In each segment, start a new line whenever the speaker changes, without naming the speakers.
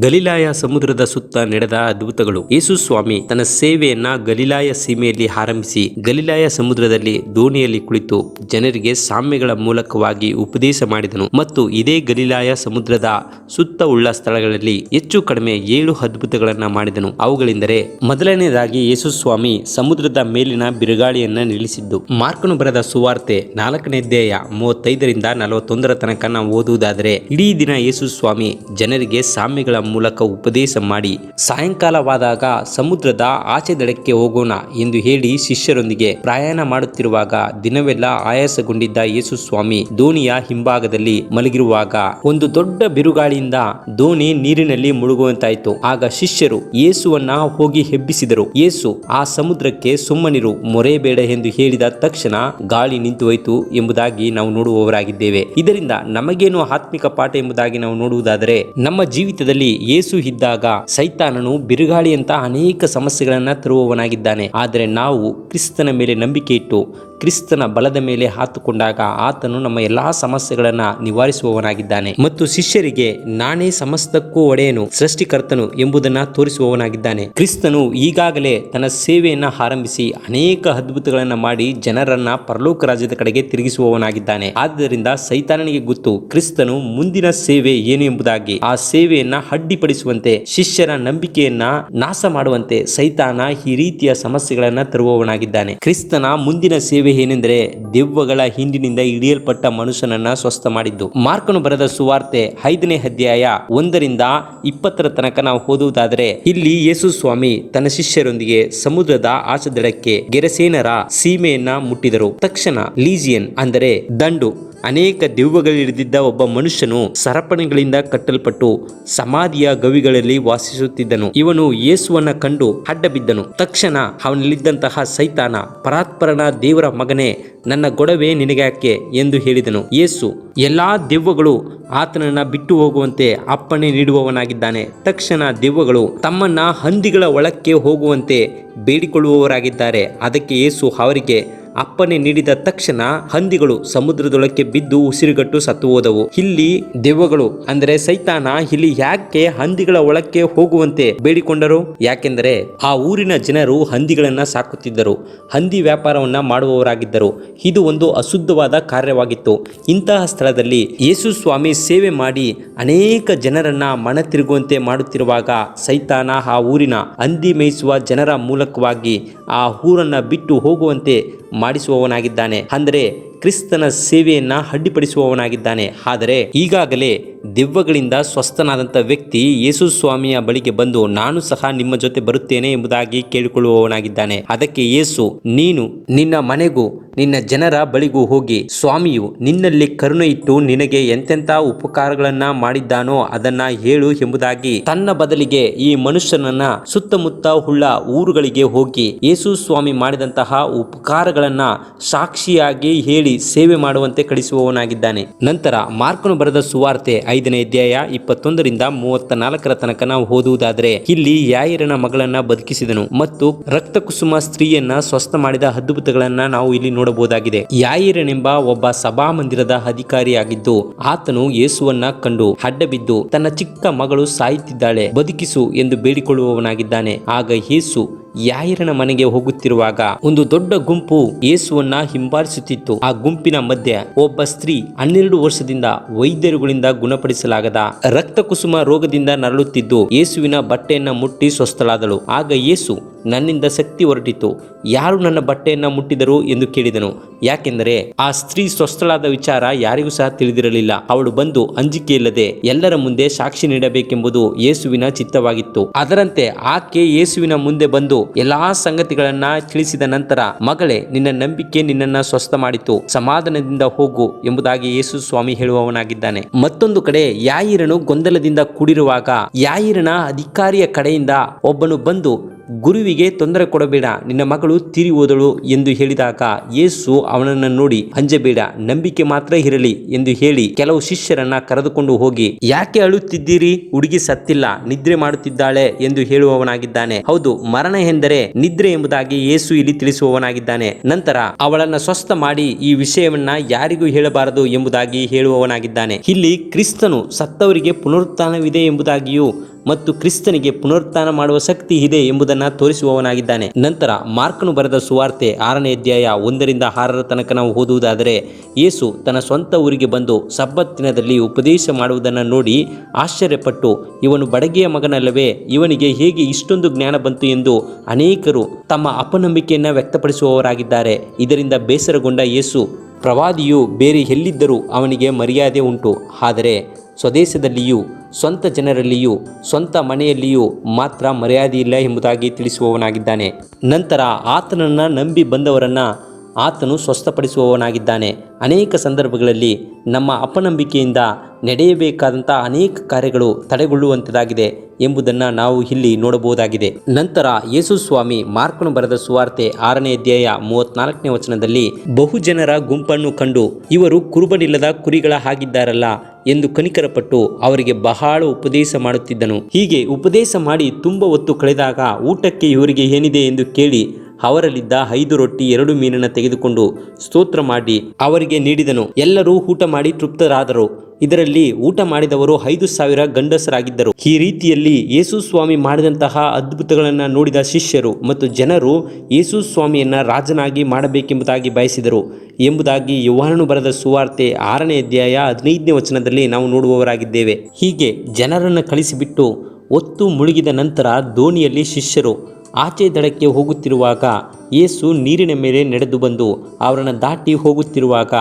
ಗಲಿಲಾಯ ಸಮುದ್ರದ ಸುತ್ತ ನಡೆದ ಅದ್ಭುತಗಳು. ಯೇಸು ಸ್ವಾಮಿ ತನ್ನ ಸೇವೆಯನ್ನ ಗಲಿಲಾಯ ಸೀಮೆಯಲ್ಲಿ ಆರಂಭಿಸಿ ಗಲಿಲಾಯ ಸಮುದ್ರದಲ್ಲಿ ದೋಣಿಯಲ್ಲಿ ಕುಳಿತು ಜನರಿಗೆ ಸಾಮ್ಯಗಳ ಮೂಲಕವಾಗಿ ಉಪದೇಶ ಮಾಡಿದನು. ಮತ್ತು ಇದೇ ಗಲಿಲಾಯ ಸಮುದ್ರದ ಸುತ್ತ ಉಳ್ಳ ಸ್ಥಳಗಳಲ್ಲಿ ಹೆಚ್ಚು ಕಡಿಮೆ ಏಳು ಅದ್ಭುತಗಳನ್ನ ಮಾಡಿದನು. ಅವುಗಳೆಂದರೆ ಮೊದಲನೆಯದಾಗಿ ಯೇಸು ಸ್ವಾಮಿ ಸಮುದ್ರದ ಮೇಲಿನ ಬಿರುಗಾಳಿಯನ್ನ ನಿಲ್ಲಿಸಿದ್ದು. ಮಾರ್ಕನು ಬರೆದ ಸುವಾರ್ತೆ ನಾಲ್ಕನೇ ಅಧ್ಯಾಯ ಮೂವತ್ತೈದರಿಂದ ನಲವತ್ತೊಂದರ ತನಕ ನಾವು ಓದುವುದಾದರೆ, ಇಡೀ ದಿನ ಯೇಸು ಸ್ವಾಮಿ ಜನರಿಗೆ ಸಾಮ್ಯಗಳ ಮೂಲಕ ಉಪದೇಶ ಮಾಡಿ ಸಾಯಂಕಾಲವಾದಾಗ ಸಮುದ್ರದ ಆಚೆ ದಡಕ್ಕೆ ಹೋಗೋಣ ಎಂದು ಹೇಳಿ ಶಿಷ್ಯರೊಂದಿಗೆ ಪ್ರಯಾಣ ಮಾಡುತ್ತಿರುವಾಗ ದಿನವೆಲ್ಲ ಆಯಾಸಗೊಂಡಿದ್ದ ಯೇಸು ಸ್ವಾಮಿ ದೋಣಿಯ ಹಿಂಭಾಗದಲ್ಲಿ ಮಲಗಿರುವಾಗ ಒಂದು ದೊಡ್ಡ ಬಿರುಗಾಳಿಯಿಂದ ದೋಣಿ ನೀರಿನಲ್ಲಿ ಮುಳುಗುವಂತಾಯಿತು. ಆಗ ಶಿಷ್ಯರು ಯೇಸುವನ್ನ ಹೋಗಿ ಹೆಬ್ಬಿಸಿದರು. ಯೇಸು, ಆ ಸಮುದ್ರಕ್ಕೆ ಸುಮ್ಮನಿರು ಮೊರೆಬೇಡ ಎಂದು ಹೇಳಿದ ತಕ್ಷಣ ಗಾಳಿ ನಿಂತು ಹೋಯಿತು ಎಂಬುದಾಗಿ ನಾವು ನೋಡುವವರಾಗಿದ್ದೇವೆ. ಇದರಿಂದ ನಮಗೇನು ಆತ್ಮಿಕ ಪಾಠ ಎಂಬುದಾಗಿ ನಾವು ನೋಡುವುದಾದರೆ, ನಮ್ಮ ಜೀವಿತದಲ್ಲಿ ಯೇಸು ಇದ್ದಾಗ ಸೈತಾನನು ಬಿರುಗಾಳಿಯಂತಹ ಅನೇಕ ಸಮಸ್ಯೆಗಳನ್ನು ತರುವವನಾಗಿದ್ದಾನೆ. ಆದರೆ ನಾವು ಕ್ರಿಸ್ತನ ಮೇಲೆ ನಂಬಿಕೆ ಇಟ್ಟು ಕ್ರಿಸ್ತನ ಬಲದ ಮೇಲೆ ಹಾತುಕೊಂಡಾಗ ಆತನು ನಮ್ಮ ಎಲ್ಲಾ ಸಮಸ್ಯೆಗಳನ್ನ ನಿವಾರಿಸುವವನಾಗಿದ್ದಾನೆ. ಮತ್ತು ಶಿಷ್ಯರಿಗೆ, ನಾನೇ ಸಮಸ್ತಕ್ಕೂ ಒಡೆಯನು, ಸೃಷ್ಟಿಕರ್ತನು ಎಂಬುದನ್ನ ತೋರಿಸುವವನಾಗಿದ್ದಾನೆ. ಕ್ರಿಸ್ತನು ಈಗಾಗಲೇ ತನ್ನ ಸೇವೆಯನ್ನ ಆರಂಭಿಸಿ ಅನೇಕ ಅದ್ಭುತಗಳನ್ನ ಮಾಡಿ ಜನರನ್ನ ಪರಲೋಕ ರಾಜ್ಯದ ಕಡೆಗೆ ತಿರುಗಿಸುವವನಾಗಿದ್ದಾನೆ. ಆದ್ದರಿಂದ ಸೈತಾನನಿಗೆ ಗೊತ್ತು, ಕ್ರಿಸ್ತನು ಮುಂದಿನ ಸೇವೆ ಏನು ಎಂಬುದಾಗಿ. ಆ ಸೇವೆಯನ್ನ ಅಡ್ಡಿಪಡಿಸುವಂತೆ, ಶಿಷ್ಯರ ನಂಬಿಕೆಯನ್ನ ನಾಶ ಮಾಡುವಂತೆ ಸೈತಾನ ಈ ರೀತಿಯ ಸಮಸ್ಯೆಗಳನ್ನ ತರುವವನಾಗಿದ್ದಾನೆ. ಕ್ರಿಸ್ತನ ಮುಂದಿನ ಸೇವೆ ಏನೆಂದರೆ, ದೆವ್ವಗಳ ಹಿಂದಿನಿಂದ ಹಿಡಿಯಲ್ಪಟ್ಟ ಮನುಷ್ಯನನ್ನ ಸ್ವಸ್ಥ ಮಾಡಿದ್ದು. ಮಾರ್ಕನು ಬರೆದ ಸುವಾರ್ತೆ ಐದನೇ ಅಧ್ಯಾಯ ಒಂದರಿಂದ ಇಪ್ಪತ್ತರ ತನಕ ನಾವು ಓದುವುದಾದರೆ, ಇಲ್ಲಿ ಯೇಸು ಸ್ವಾಮಿ ತನ್ನ ಶಿಷ್ಯರೊಂದಿಗೆ ಸಮುದ್ರದ ಆಚದಡಕ್ಕೆ ಗೆರಸೇನರ ಸೀಮೆಯನ್ನ ಮುಟ್ಟಿದರು. ತಕ್ಷಣ ಲೀಜಿಯನ್ ಅಂದರೆ ದಂಡು ಅನೇಕ ದೆವ್ವಗಳಿಡಿದ್ದ ಒಬ್ಬ ಮನುಷ್ಯನು ಸರಪಣಿಗಳಿಂದ ಕಟ್ಟಲ್ಪಟ್ಟು ಸಮಾಧಿಯ ಗವಿಗಳಲ್ಲಿ ವಾಸಿಸುತ್ತಿದ್ದನು. ಇವನು ಯೇಸುವನ್ನ ಕಂಡು ಅಡ್ಡ ಬಿದ್ದನು ತಕ್ಷಣ ಅವನಲ್ಲಿದ್ದಂತಹ ಸೈತಾನ, ಪರಾತ್ಪರನ ದೇವರ ಮಗನೇ, ನನ್ನ ಗೊಡವೆ ನಿನಗ್ಯಾಕೆ ಎಂದು ಹೇಳಿದನು. ಯೇಸು, ಎಲ್ಲಾ ದೆವ್ವಗಳು ಆತನನ್ನ ಬಿಟ್ಟು ಹೋಗುವಂತೆ ಅಪ್ಪಣೆ ನೀಡುವವನಾಗಿದ್ದಾನೆ. ತಕ್ಷಣ ದೆವ್ವಗಳು ತಮ್ಮನ್ನ ಹಂದಿಗಳ ಒಳಕ್ಕೆ ಹೋಗುವಂತೆ ಬೇಡಿಕೊಳ್ಳುವವರಾಗಿದ್ದಾರೆ. ಅದಕ್ಕೆ ಯೇಸು ಅವರಿಗೆ ಅಪ್ಪನೆ ನೀಡಿದ ತಕ್ಷಣ ಹಂದಿಗಳು ಸಮುದ್ರದೊಳಕ್ಕೆ ಬಿದ್ದು ಉಸಿರುಗಟ್ಟು ಸತ್ತು ಹೋದವು ಇಲ್ಲಿ ದೆವ್ವಗಳು, ಅಂದರೆ ಸೈತಾನ, ಇಲ್ಲಿ ಯಾಕೆ ಹಂದಿಗಳ ಒಳಕ್ಕೆ ಹೋಗುವಂತೆ ಬೇಡಿಕೊಂಡರು? ಯಾಕೆಂದರೆ ಆ ಊರಿನ ಜನರು ಹಂದಿಗಳನ್ನ ಸಾಕುತ್ತಿದ್ದರು. ಹಂದಿ ವ್ಯಾಪಾರವನ್ನ ಮಾಡುವವರಾಗಿದ್ದರು. ಇದು ಒಂದು ಅಶುದ್ಧವಾದ ಕಾರ್ಯವಾಗಿತ್ತು. ಇಂತಹ ಸ್ಥಳದಲ್ಲಿ ಯೇಸು ಸ್ವಾಮಿ ಸೇವೆ ಮಾಡಿ ಅನೇಕ ಜನರನ್ನ ಮನ ತಿರುಗುವಂತೆ ಮಾಡುತ್ತಿರುವಾಗ ಸೈತಾನ ಆ ಊರಿನ ಹಂದಿ ಮೇಯಿಸುವ ಜನರ ಮೂಲಕವಾಗಿ ಆ ಊರನ್ನ ಬಿಟ್ಟು ಹೋಗುವಂತೆ ಮಾಡಿಸುವವನಾಗಿದ್ದಾನೆ. ಅಂದರೆ ಕ್ರಿಸ್ತನ ಸೇವೆಯನ್ನ ಅಡ್ಡಿಪಡಿಸುವವನಾಗಿದ್ದಾನೆ. ಆದರೆ ಈಗಾಗಲೇ ದೆವ್ವಗಳಿಂದ ಸ್ವಸ್ಥನಾದಂಥ ವ್ಯಕ್ತಿ ಯೇಸು ಸ್ವಾಮಿಯ ಬಳಿಗೆ ಬಂದು, ನಾನು ಸಹ ನಿಮ್ಮ ಜೊತೆ ಬರುತ್ತೇನೆ ಎಂಬುದಾಗಿ ಕೇಳಿಕೊಳ್ಳುವವನಾಗಿದ್ದಾನೆ. ಅದಕ್ಕೆ ಯೇಸು, ನೀನು ನಿನ್ನ ಮನೆಗೂ, ನಿನ್ನ ಜನರ ಬಳಿಗೂ ಹೋಗಿ, ಸ್ವಾಮಿಯು ನಿನ್ನಲ್ಲಿ ಕರುಣೆ ಇಟ್ಟು ನಿನಗೆ ಎಂತೆಂಥ ಉಪಕಾರಗಳನ್ನ ಮಾಡಿದ್ದಾನೋ ಅದನ್ನ ಹೇಳು ಎಂಬುದಾಗಿ ತನ್ನ ಬದಲಿಗೆ ಈ ಮನುಷ್ಯನನ್ನ ಸುತ್ತಮುತ್ತ ಉಳ್ಳ ಊರುಗಳಿಗೆ ಹೋಗಿ, ಯೇಸು ಸ್ವಾಮಿ ಮಾಡಿದಂತಹ ಉಪಕಾರಗಳನ್ನ ಸಾಕ್ಷಿಯಾಗಿ ಹೇಳಿ ಸೇವೆ ಮಾಡುವಂತೆ ಕಳಿಸುವವನಾಗಿದ್ದಾನೆ. ನಂತರ ಮಾರ್ಕನು ಬರೆದ ಸುವಾರ್ತೆ ಐದನೇ ಅಧ್ಯಾಯ ಇಪ್ಪತ್ತೊಂದರಿಂದ ಮೂವತ್ತ ನಾಲ್ಕರ ತನಕ ನಾವು ಓದುವುದಾದರೆ, ಇಲ್ಲಿ ಯಾಯಿರನ ಮಗಳನ್ನ ಬದುಕಿಸಿದನು ಮತ್ತು ರಕ್ತ ಕುಸುಮ ಸ್ತ್ರೀಯನ್ನ ಸ್ವಸ್ಥ ಮಾಡಿದ ಅದ್ಭುತಗಳನ್ನ ನಾವು ಇಲ್ಲಿ ನೋಡಬಹುದಾಗಿದೆ. ಯಾಯಿರನೆಂಬ ಒಬ್ಬ ಸಭಾ ಮಂದಿರದ ಅಧಿಕಾರಿಯಾಗಿದ್ದು, ಆತನು ಯೇಸುವನ್ನ ಕಂಡು ಅಡ್ಡಬಿದ್ದು ತನ್ನ ಚಿಕ್ಕ ಮಗಳು ಸಾಯುತ್ತಿದ್ದಾಳೆ, ಬದುಕಿಸು ಎಂದು ಬೇಡಿಕೊಳ್ಳುವವನಾಗಿದ್ದಾನೆ. ಆಗ ಯೇಸು ಯಾಯಿರನ ಮನೆಗೆ ಹೋಗುತ್ತಿರುವಾಗ ಒಂದು ದೊಡ್ಡ ಗುಂಪು ಯೇಸುವನ್ನ ಹಿಂಬಾಲಿಸುತ್ತಿತ್ತು. ಆ ಗುಂಪಿನ ಮಧ್ಯೆ ಒಬ್ಬ ಸ್ತ್ರೀ ಹನ್ನೆರಡು ವರ್ಷದಿಂದ ವೈದ್ಯರುಗಳಿಂದ ಗುಣಪಡಿಸಲಾಗದ ರಕ್ತ ಕುಸುಮ ರೋಗದಿಂದ ನರಳುತ್ತಿದ್ದು, ಯೇಸುವಿನ ಬಟ್ಟೆಯನ್ನ ಮುಟ್ಟಿ ಸ್ವಸ್ಥಳಾದಳು. ಆಗ ಯೇಸು ನನ್ನಿಂದ ಶಕ್ತಿ ಹೊರಟಿತು. ಯಾರು ನನ್ನ ಬಟ್ಟೆಯನ್ನು ಮುಟ್ಟಿದರು ಎಂದು ಕೇಳಿದನು. ಯಾಕೆಂದರೆ ಆ ಸ್ತ್ರೀ ಸ್ವಸ್ಥಳಾದ ವಿಚಾರ ಯಾರಿಗೂ ಸಹ ತಿಳಿದಿರಲಿಲ್ಲ. ಅವಳು ಬಂದು ಅಂಜಿಕೆಯಿಲ್ಲದೆ ಎಲ್ಲರ ಮುಂದೆ ಸಾಕ್ಷಿ ನೀಡಬೇಕೆಂಬುದು ಯೇಸುವಿನ ಚಿತ್ತವಾಗಿತ್ತು. ಅದರಂತೆ ಆಕೆ ಯೇಸುವಿನ ಮುಂದೆ ಬಂದು ಎಲ್ಲಾ ಸಂಗತಿಗಳನ್ನ ತಿಳಿಸಿದ ನಂತರ ಮಗಳೇ, ನಿನ್ನ ನಂಬಿಕೆ ನಿನ್ನನ್ನ ಸ್ವಸ್ಥ ಮಾಡಿತು ಸಮಾಧಾನದಿಂದ ಹೋಗು ಎಂಬುದಾಗಿ ಯೇಸು ಸ್ವಾಮಿ ಹೇಳುವವನಾಗಿದ್ದಾನೆ. ಮತ್ತೊಂದು ಕಡೆ ಯಾಯಿರನು ಗೊಂದಲದಿಂದ ಕೂಡಿರುವಾಗ ಯಾಯಿರನ ಅಧಿಕಾರಿಯ ಕಡೆಯಿಂದ ಒಬ್ಬನು ಬಂದು ಗುರುವಿಗೆ ತೊಂದರೆ ಕೊಡಬೇಡ, ನಿನ್ನ ಮಗಳು ತೀರಿ ಹೋದಳು ಎಂದು ಹೇಳಿದಾಗ ಯೇಸು ಅವನನ್ನು ನೋಡಿ, ಅಂಜಬೇಡ, ನಂಬಿಕೆ ಮಾತ್ರ ಇರಲಿ ಎಂದು ಹೇಳಿ ಕೆಲವು ಶಿಷ್ಯರನ್ನ ಕರೆದುಕೊಂಡು ಹೋಗಿ, ಯಾಕೆ ಅಳುತ್ತಿದ್ದೀರಿ? ಹುಡುಗಿ ಸತ್ತಿಲ್ಲ, ನಿದ್ರೆ ಮಾಡುತ್ತಿದ್ದಾಳೆ ಎಂದು ಹೇಳುವವನಾಗಿದ್ದಾನೆ. ಹೌದು, ಮರಣ ಎಂದರೆ ನಿದ್ರೆ ಎಂಬುದಾಗಿ ಯೇಸು ಇಲ್ಲಿ ತಿಳಿಸುವವನಾಗಿದ್ದಾನೆ. ನಂತರ ಅವಳನ್ನ ಸ್ವಸ್ಥ ಮಾಡಿ ಈ ವಿಷಯವನ್ನ ಯಾರಿಗೂ ಹೇಳಬಾರದು ಎಂಬುದಾಗಿ ಹೇಳುವವನಾಗಿದ್ದಾನೆ. ಇಲ್ಲಿ ಕ್ರಿಸ್ತನು ಸತ್ತವರಿಗೆ ಪುನರುತ್ಥಾನವಿದೆ ಎಂಬುದಾಗಿಯೂ ಮತ್ತು ಕ್ರಿಸ್ತನಿಗೆ ಪುನರುತ್ಥಾನ ಮಾಡುವ ಶಕ್ತಿ ಇದೆ ಎಂಬುದನ್ನು ತೋರಿಸುವವನಾಗಿದ್ದಾನೆ. ನಂತರ ಮಾರ್ಕನು ಬರೆದ ಸುವಾರ್ತೆ ಆರನೇ ಅಧ್ಯಾಯ ಒಂದರಿಂದ ಆರರ ತನಕ ನಾವು ಓದುವುದಾದರೆ, ಯೇಸು ತನ್ನ ಸ್ವಂತ ಊರಿಗೆ ಬಂದು ಸಬ್ಬತ್ತಿನದಲ್ಲಿ ಉಪದೇಶ ಮಾಡುವುದನ್ನು ನೋಡಿ ಆಶ್ಚರ್ಯಪಟ್ಟು, ಇವನು ಬಡಗೆಯ ಮಗನಲ್ಲವೇ, ಇವನಿಗೆ ಹೇಗೆ ಇಷ್ಟೊಂದು ಜ್ಞಾನ ಬಂತು ಎಂದು ಅನೇಕರು ತಮ್ಮ ಅಪನಂಬಿಕೆಯನ್ನು ವ್ಯಕ್ತಪಡಿಸುವವರಾಗಿದ್ದಾರೆ. ಇದರಿಂದ ಬೇಸರಗೊಂಡ ಯೇಸು, ಪ್ರವಾದಿಯು ಬೇರೆ ಎಲ್ಲಿದ್ದರೂ ಅವನಿಗೆ ಮರ್ಯಾದೆ ಉಂಟು. ಆದರೆ ಸ್ವದೇಶದಲ್ಲಿಯೂ, ಸ್ವಂತ ಜನರಲ್ಲಿಯೂ, ಸ್ವಂತ ಮನೆಯಲ್ಲಿಯೂ ಮಾತ್ರ ಮರ್ಯಾದೆಯಿಲ್ಲ ಎಂಬುದಾಗಿ ತಿಳಿಸುವವನಾಗಿದ್ದಾನೆ. ನಂತರ ಆತನನ್ನು ನಂಬಿ ಬಂದವರನ್ನು ಆತನು ಸ್ವಸ್ಥಪಡಿಸುವವನಾಗಿದ್ದಾನೆ. ಅನೇಕ ಸಂದರ್ಭಗಳಲ್ಲಿ ನಮ್ಮ ಅಪನಂಬಿಕೆಯಿಂದ ನಡೆಯಬೇಕಾದಂಥ ಅನೇಕ ಕಾರ್ಯಗಳು ತಡೆಗೊಳ್ಳುವಂಥದ್ದಾಗಿದೆ ಎಂಬುದನ್ನು ನಾವು ಇಲ್ಲಿ ನೋಡಬಹುದಾಗಿದೆ. ನಂತರ ಯೇಸು ಸ್ವಾಮಿ ಮಾರ್ಕನು ಬರೆದ ಸುವಾರ್ತೆ ಆರನೇ ಅಧ್ಯಾಯ ಮೂವತ್ನಾಲ್ಕನೇ ವಚನದಲ್ಲಿ ಬಹುಜನರ ಗುಂಪನ್ನು ಕಂಡು ಇವರು ಕುರುಬನಿಲ್ಲದ ಕುರಿಗಳ ಹಾಗಿದ್ದಾರಲ್ಲ ಎಂದು ಕನಿಕರಪಟ್ಟು ಅವರಿಗೆ ಬಹಳ ಉಪದೇಶ ಮಾಡುತ್ತಿದ್ದನು. ಹೀಗೆ ಉಪದೇಶ ಮಾಡಿ ತುಂಬ ಹೊತ್ತು ಕಳೆದಾಗ ಊಟಕ್ಕೆ ಇವರಿಗೆ ಏನಿದೆ ಎಂದು ಕೇಳಿ ಅವರಲ್ಲಿದ್ದ ಐದು ರೊಟ್ಟಿ ಎರಡು ಮೀನನ್ನು ತೆಗೆದುಕೊಂಡು ಸ್ತೋತ್ರ ಮಾಡಿ ಅವರಿಗೆ ನೀಡಿದನು. ಎಲ್ಲರೂ ಊಟ ಮಾಡಿ ತೃಪ್ತರಾದರು. ಇದರಲ್ಲಿ ಊಟ ಮಾಡಿದವರು ಐದು ಸಾವಿರ ಗಂಡಸರಾಗಿದ್ದರು. ಈ ರೀತಿಯಲ್ಲಿ ಯೇಸು ಸ್ವಾಮಿ ಮಾಡಿದಂತಹ ಅದ್ಭುತಗಳನ್ನು ನೋಡಿದ ಶಿಷ್ಯರು ಮತ್ತು ಜನರು ಯೇಸು ಸ್ವಾಮಿಯನ್ನ ರಾಜನಾಗಿ ಮಾಡಬೇಕೆಂಬುದಾಗಿ ಬಯಸಿದರು ಎಂಬುದಾಗಿ ಯುವಾನನು ಬರೆದ ಸುವಾರ್ತೆ ಆರನೇ ಅಧ್ಯಾಯ ಹದಿನೈದನೇ ವಚನದಲ್ಲಿ ನಾವು ನೋಡುವವರಾಗಿದ್ದೇವೆ. ಹೀಗೆ ಜನರನ್ನು ಕಳಿಸಿಬಿಟ್ಟು ಒತ್ತು ಮುಳುಗಿದ ನಂತರ ದೋಣಿಯಲ್ಲಿ ಶಿಷ್ಯರು ಆಚೆ ದಡಕ್ಕೆ ಹೋಗುತ್ತಿರುವಾಗ ಯೇಸು ನೀರಿನ ಮೇಲೆ ನಡೆದು ಬಂದು ಅವರನ್ನು ದಾಟಿ ಹೋಗುತ್ತಿರುವಾಗ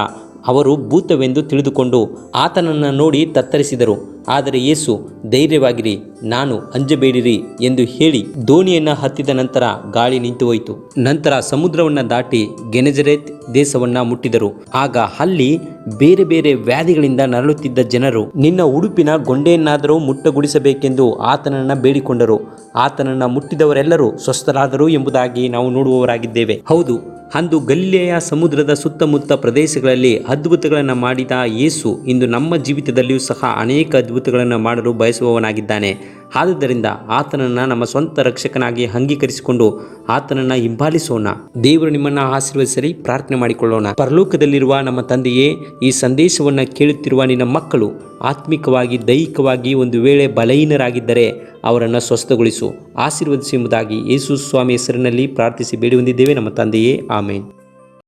ಅವರು ಭೂತವೆಂದು ತಿಳಿದುಕೊಂಡು ಆತನನ್ನು ನೋಡಿ ತತ್ತರಿಸಿದರು. ಆದರೆ ಯೇಸು, ಧೈರ್ಯವಾಗಿರಿ, ನಾನು ಅಂಜಬೇಡಿರಿ ಎಂದು ಹೇಳಿ ದೋಣಿಯನ್ನು ಹತ್ತಿದ ನಂತರ ಗಾಳಿ ನಿಂತು ಹೋಯಿತು ನಂತರ ಸಮುದ್ರವನ್ನು ದಾಟಿ ಗೆನೆಜರೇತ್ ದೇಶವನ್ನ ಮುಟ್ಟಿದರು. ಆಗ ಅಲ್ಲಿ ಬೇರೆ ಬೇರೆ ವ್ಯಾಧಿಗಳಿಂದ ನರಳುತ್ತಿದ್ದ ಜನರು, ನಿನ್ನ ಉಡುಪಿನ ಗೊಂಡೆಯನ್ನಾದರೂ ಮುಟ್ಟಗೊಳಿಸಬೇಕೆಂದು ಆತನನ್ನ ಬೇಡಿಕೊಂಡರು. ಆತನನ್ನ ಮುಟ್ಟಿದವರೆಲ್ಲರೂ ಸ್ವಸ್ಥರಾದರು ಎಂಬುದಾಗಿ ನಾವು ನೋಡುವವರಾಗಿದ್ದೇವೆ. ಹೌದು ಅಂದು ಗಲ್ಲಿಯ ಸಮುದ್ರದ ಸುತ್ತಮುತ್ತ ಪ್ರದೇಶಗಳಲ್ಲಿ ಅದ್ಭುತಗಳನ್ನು ಮಾಡಿದ ಯೇಸು ಇಂದು ನಮ್ಮ ಜೀವಿತದಲ್ಲಿಯೂ ಸಹ ಅನೇಕ ಅದ್ಭುತಗಳನ್ನು ಮಾಡಲು ಬಯಸುವವನಾಗಿದ್ದಾನೆ. ಆದುದರಿಂದ ಆತನನ್ನು ನಮ್ಮ ಸ್ವಂತ ರಕ್ಷಕನಾಗಿ ಅಂಗೀಕರಿಸಿಕೊಂಡು ಆತನನ್ನು ಹಿಂಬಾಲಿಸೋಣ. ದೇವರು ನಿಮ್ಮನ್ನು ಆಶೀರ್ವದಿಸಲಿ, ಪ್ರಾರ್ಥನೆ ಮಾಡಿಕೊಳ್ಳೋಣ. ಪರಲೋಕದಲ್ಲಿರುವ ನಮ್ಮ ತಂದೆಯೇ, ಈ ಸಂದೇಶವನ್ನು ಕೇಳುತ್ತಿರುವ ನಿನ್ನ ಮಕ್ಕಳು ಆತ್ಮಿಕವಾಗಿ, ದೈಹಿಕವಾಗಿ ಒಂದು ವೇಳೆ ಬಲಹೀನರಾಗಿದ್ದರೆ ಅವರನ್ನು ಸ್ವಸ್ಥಗೊಳಿಸು. ಆಶೀರ್ವದಿಸಿ ಎಂಬುದಾಗಿ ಯೇಸು ಸ್ವಾಮಿ ಹೆಸರಿನಲ್ಲಿ ಪ್ರಾರ್ಥಿಸಿ ಬೇಡಿ ಹೊಂದಿದ್ದೇವೆ ನಮ್ಮ ತಂದೆಯೇ ಆಮೇನ್.